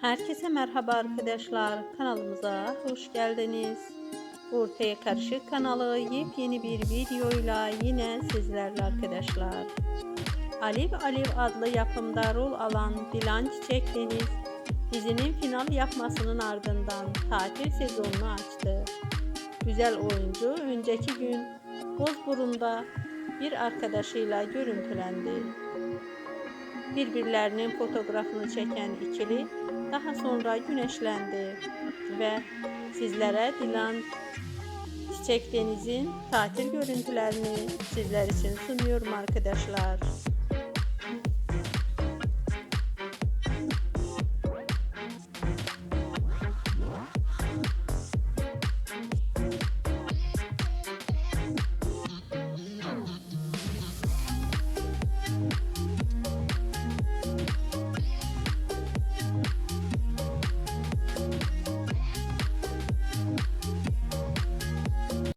Herkese merhaba arkadaşlar. Kanalımıza hoş geldiniz. Ortaya Karışık kanalı yepyeni bir videoyla yine sizlerle arkadaşlar. Alev Alev adlı yapımda rol alan Dilan Çiçek Deniz dizinin final yapmasının ardından tatil sezonunu açtı. Güzel oyuncu önceki gün Bozburun'da bir arkadaşıyla görüntülendi. Birbirlerinin fotoğrafını çeken ikili daha sonra güneşlendi ve sizlere Dilan Çiçek Deniz'in tatil görüntülerini sizler için sunuyorum arkadaşlar.